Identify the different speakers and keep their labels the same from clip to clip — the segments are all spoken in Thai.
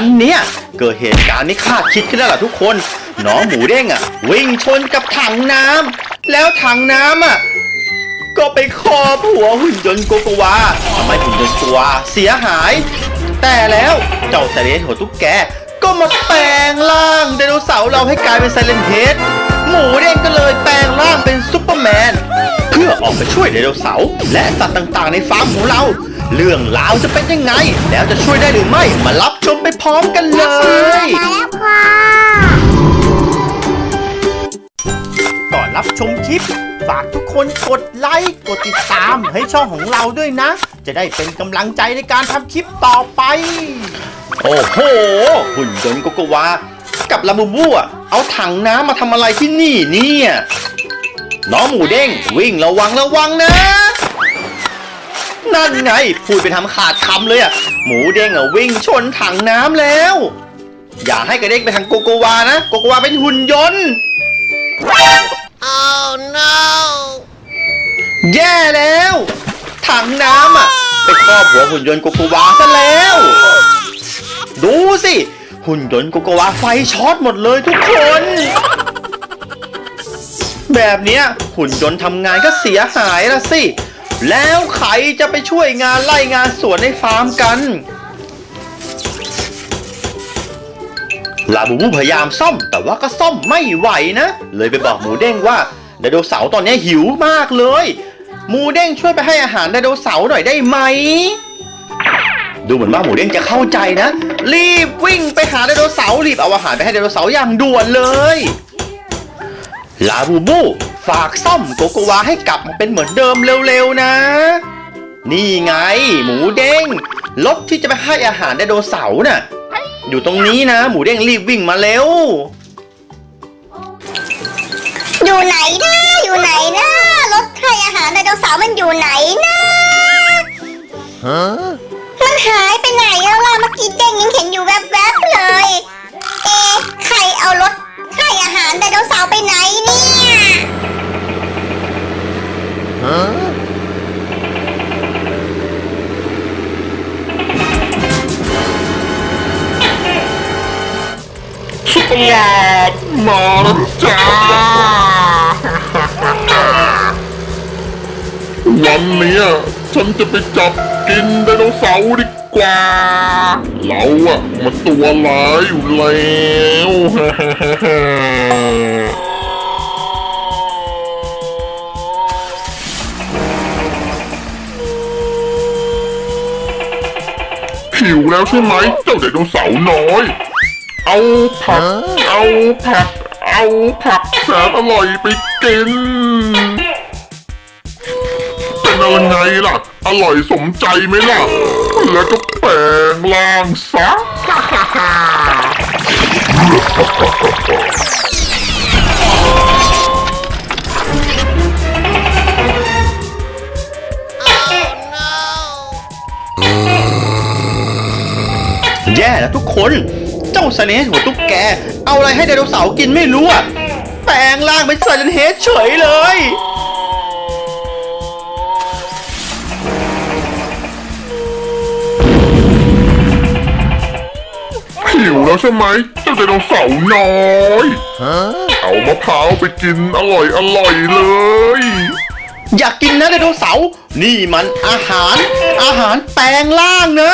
Speaker 1: วันเนี้ยเกิดเหตุการณ์ไม่คาดคิดขึ้นแล้วล่ะทุกคนน้องหมูเด้งอะ วิ่งชนกับถังน้ำแล้วถังน้ำอะก็ไปครอบหัวหุ่นยนต์โกโกวาทำให้หุ่นยนต์โกโกวาเสียหาย แต่แล้วเจ้าไซเลนหัวตุ๊กแกก็มาแปลงร่างไดโนเสาร์เราให้กลายเป็นไซเลนเฮดหมูเด้งก็เลยแปลงร่างเป็นซุปเปอร์แมน เพื่อออกไปช่วยไดโนเสาร์และสัตว์ต่างๆในฟาร์มของเรา เรื่องราวจะเป็นยังไง แล้วจะช่วยได้หรือไม่มารับชมไปพร้อมกันเลย
Speaker 2: มาแล้วค่ะ
Speaker 1: ก่อนรับชมคลิป ฝากทุกคนกดไลค์กดติดตามให้ช่องของเราด้วยนะ จะได้เป็นกำลังใจในการทำคลิปต่อไป โอ้โห หุ่นยนต์โกโกวา กับลาบูบูอะเอาถังน้ำมาทำอะไรที่นี่เนี่ย น้องหมูเด้งวิ่งระวังระวังนะ นั่นไง พูดไปทำขาดคำเลยอะหมูเด้งอะวิ่งชนถังน้ำแล้ว อย่าให้กระเด้งไปทางโกโกวานะโกโกวาเป็นหุ่นยนต์
Speaker 2: Oh no
Speaker 1: แย่แล้ว ถังน้ำอะไปครอบหัวหุ่นยนต์โกโกวาซะแล้ว ดูสิ หุ่นยนต์โกโกวาไฟช็อตหมดเลยทุกคน แบบเนี้ยหุ่นยนต์ทำงานก็เสียหายละสิ แล้วใครจะไปช่วยงานไล่งานสวนในฟาร์มกันลาบูบูพยายามซ่อม แต่ว่าก็ซ่อมไม่ไหวนะ เลยไปบอกหมูเด้งว่าไดโนเสาร์ตอนนี้หิวมากเลย หมูเด้งช่วยไปให้อาหารไดโนเสาร์หน่อยได้ไหม ดูเหมือนว่าหมูเด้งจะเข้าใจนะ รีบวิ่งไปหาไดโนเสาร์รีบเอาอาหารไปให้ไดโนเสาร์อย่างด่วนเลย ลาบูบู ฝากซ่อมโกโกวาให้กลับมาเป็นเหมือนเดิมเร็วๆนะ นี่ไง หมูเด้งรถที่จะไปให้อาหารไดโนเสาร์น่ะ อยู่ตรงนี้นะ หมูเด้งรีบวิ่งมาเร็ว
Speaker 2: อยู่ไหนนะอยู่ไหนนะรถให้อาหารไดโนเสาร์มันอยู่ไหนนะมันหายไปไหนแล้วล่ะเมื่อกี้เด้งยังเห็นอยู่แวบๆเลย เอ๊ะใครเอารถให้อาหารไดโนเสาร์ไปไหนเนี่ย
Speaker 3: สุดยอดมาแล้วจ้า วันนี้ยฉันจะไปจับกินไดโนเสาร์ดีกว่า เราอะมันตัวร้ายอยู่แล้วหิวแล้วใช่ไหมเจ้าไดโนเสาร์น้อย เอาผัก เอาผัก เอาผักแสนอร่อยไปกิน เป็นอะไรไงล่ะ อร่อยสมใจไหมล่ะ แล้วก็แปลงร่างซะ
Speaker 1: แย่แล้วทุกคน เจ้าสเนสหัวตุ๊กแก เอาอะไรให้ไดโนเสาร์กินไม่รู้อะแปลงร่างเป็นไซเลนเฮดเฉยเลย
Speaker 3: หิวแล้วใช่ไหมเจ้าไดโนเสาร์น้อยเอามะพร้าวไปกินอร่อยอร่อยๆเลย
Speaker 1: อยากกินนะไดโนเสาร์นี่มันอาหาร อาหารแปลงร่างนะ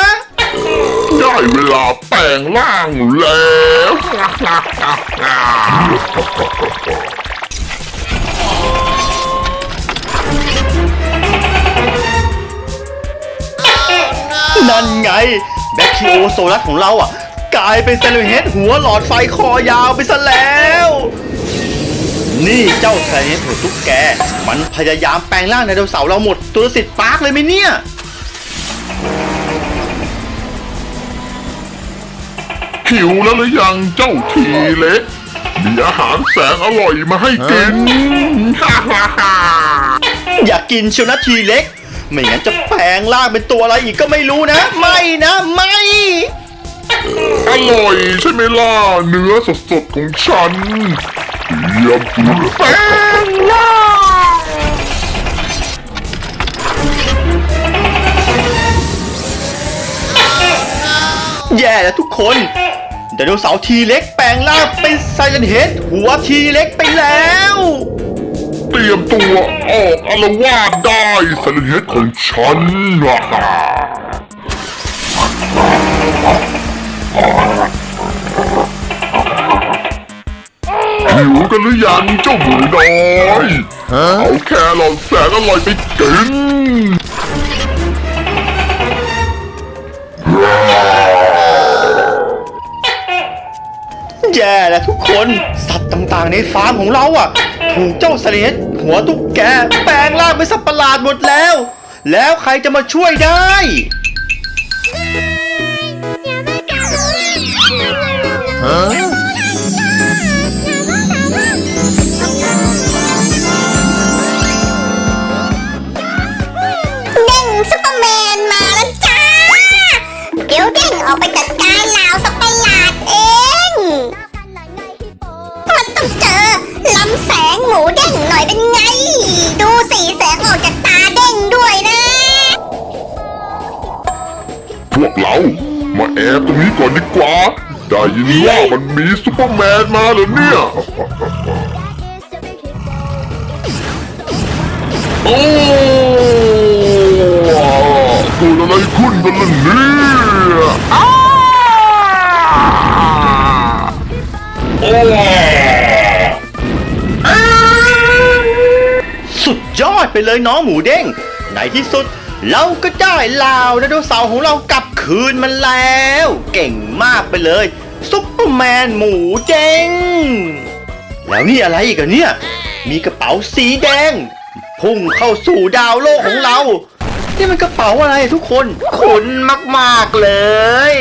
Speaker 3: ได้เวลาแปลงร่างแล้ว
Speaker 1: นั่นไง แบคทีโอโซลัสของเราอะ กลายเป็นไซลนเฮดหัวหลอดไฟคอยาวไปซะแล้ว นี่เจ้าไซเลนเฮดหัวตุ๊กแก มันพยายามแปลงร่างไดโนเสาร์เราหมดตัวสิทธิ์ปาร์กเลยไหมเนี่ย
Speaker 3: หิวแล้วหรือยังเจ้าทีเล็ก มีอาหารแสนอร่อยมาให้กิน ฮ่าฮ่าฮ่า
Speaker 1: อยากกินเชียวนะทีเล็ก ไม่งั้นจะแปลงร่างเป็นตัวอะไรอีกก็ไม่รู้นะ ไม่นะ ไม่
Speaker 3: อร่อยใช่ไหมล่ะ เนื้อสดๆของฉันเยี่ยมแป้งล่าง
Speaker 1: ยแย่แล้วทุกคน ไดโนเสาร์ทีเล็กแปลงร่างเป็นไซเลนเฮดหัวทีเล็กไปแล้ว
Speaker 3: เตรียมตัวออกอารวาสได้สัญญาของฉันล่ะหิวกันหรือยังเจ้าหมูน้อย เอาแครอทแสนอร่อยไปกิน
Speaker 1: แย่แล้วทุกคนสัตว์ต่างๆในฟาร์มของเราอะ ถูกเจ้าไซเลนเฮดหัวตุ๊กแกแปลงร่างเป็นสัตว์ประหลาดหมดแล้ว แล้วใครจะมาช่วยได้
Speaker 2: เพ
Speaker 3: วกเรา มาแอบตรงนี้ก่อนดีกว่า ได้ยินว่ามันมีซูเปอร์แมนมาเหรอเนี่ย โอ้เกิดอะไรขึ้นกันล่ะเนี่ยอ้าโอ้
Speaker 1: สุดยอดไปเลยน้องหมูเด้งในที่สุด เราก็ได้ลาวไดโนเสาร์ของเรากลับคืนมันแล้ว เก่งมากไปเลยซุปเปอร์แมนหมูเจงแล้วนี่อะไรอีกเนี่ย มีกระเป๋าสีแดง พุ่งเข้าสู่ดาวโลกของเรา นี่มันกระเป๋าอะไรทุกคนขุนมากๆเลย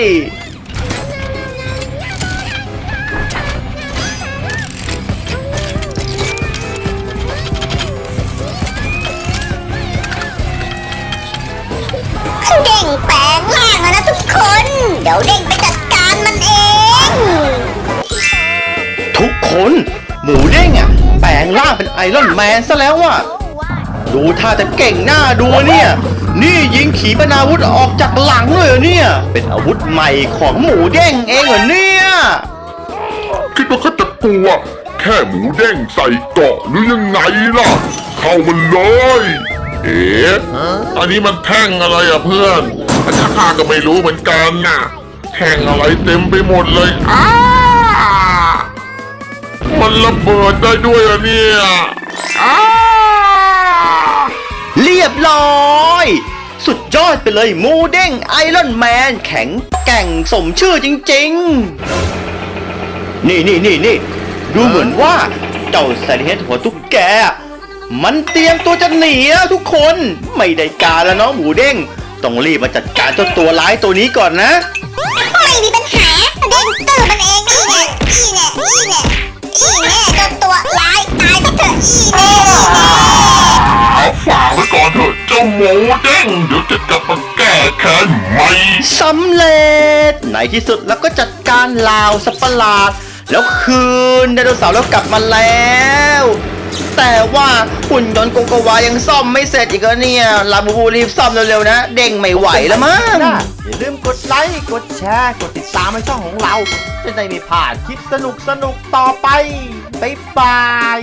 Speaker 2: เดี๋ยวเด้งไปจัดการมันเอง
Speaker 1: ทุกคนหมูเด้งอะ แปลงร่างเป็นไอรอนแมนซะแล้วอะดูท่าจะเก่งหน้าดูเนี่ย นี่ยิงขีปนาวุธออกจากหลังเลยเหรอเนี่ย เป็นอาวุธใหม่ของหมูเด้งเองเหรอเนี่ย
Speaker 3: คิดว่าเขาจะกลัว แค่หมูเด้งใส่เกราะหรือยังไงล่ะ เข้ามันเลย เอ๊ะ อันนี้มันแท่งอะไรอะเพื่อนอันนี้ ข้าก็ไม่รู้เหมือนกันน่ะแท่งอะไรเต็มไปหมดเลย อ้า มันระเบิดได้ด้วยเหรอะเนี่ย อ้า
Speaker 1: เรียบร้อย สุดยอดไปเลยหมูเด้งไอรอนแมนแข็งแกร่งสมชื่อจริง ๆ นี่นี่นี่นี่ดูเหมือนว่าเจ้าแซนเฮดหัวตุ๊กแก มันเตรียมตัวจะหนีแล้วทุกคน ไม่ได้การแล้วเนาะหมูเด้ง ต้องรีบมาจัดการเจ้าตัวร้ายตัวนี้ก่อนนะ
Speaker 2: ไม่มีปัญหาเด้งตื่นมันเองนี่แน่นี่แน่นี่แน่นี่แน่โดนตัวร้ายตายก็เถอะนี่แน่นี่แน่
Speaker 3: เอาฝากไว้ก่อนเถอะเจ้าหมูเด้งเดี๋ยวจะกลับมาแก้แค้นใหม่
Speaker 1: สำเร็จในที่สุดแล้วก็จัดการลาวสัตว์ประหลาด แล้วคืนไดโนเสาร์แล้วกลับมาแล้ว แต่ว่าหุ่นยนต์โกโกวายังซ่อมไม่เสร็จอีกแล้วเนี่ยลาบูบูรีบซ่อมเร็วๆนะ เด้งไม่ไหวแล้วมั้ง
Speaker 4: อย่าลืมกดไลค์กดแชร์กดติดตามให้ช่องของเรา จะได้ไม่พลาดคลิปสนุกสนุกๆต่อไปบ๊ายบาย